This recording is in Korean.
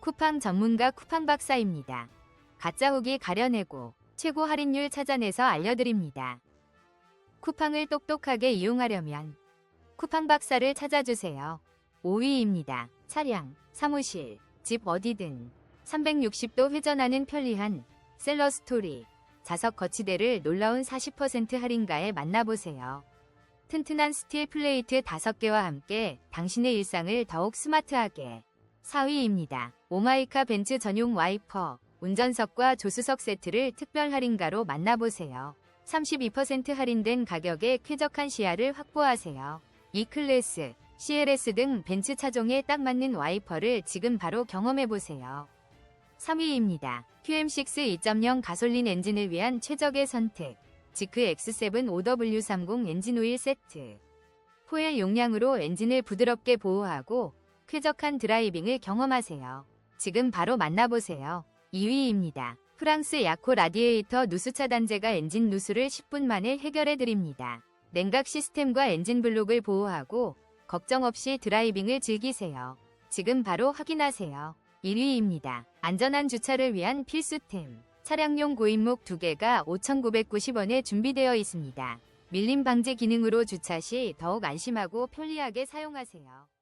쿠팡 전문가 쿠팡 박사입니다. 가짜 후기 가려내고 최고 할인율 찾아내서 알려드립니다. 쿠팡을 똑똑하게 이용하려면 쿠팡 박사를 찾아주세요. 5위입니다. 차량, 사무실, 집 어디든 360도 회전하는 편리한 셀러 스토리, 자석 거치대를 놀라운 40% 할인가에 만나보세요. 튼튼한 스틸 플레이트 5개와 함께 당신의 일상을 더욱 스마트하게 4위입니다. 오마이카 벤츠 전용 와이퍼, 운전석과 조수석 세트를 특별 할인가로 만나보세요. 32% 할인된 가격에 쾌적한 시야를 확보하세요. E클래스, CLS 등 벤츠 차종에 딱 맞는 와이퍼를 지금 바로 경험해보세요. 3위입니다. QM6 2.0 가솔린 엔진을 위한 최적의 선택. 지크 X7 5W30 엔진 오일 세트. 포엘 용량으로 엔진을 부드럽게 보호하고 쾌적한 드라이빙을 경험하세요. 지금 바로 만나보세요. 2위입니다. 프랑스 야코 라디에이터 누수 차단제가 엔진 누수를 10분 만에 해결해 드립니다. 냉각 시스템과 엔진 블록을 보호하고 걱정 없이 드라이빙을 즐기세요. 지금 바로 확인하세요. 1위입니다. 안전한 주차를 위한 필수템. 차량용 고인목 2개가 5,990원에 준비되어 있습니다. 밀림 방지 기능으로 주차 시 더욱 안심하고 편리하게 사용하세요.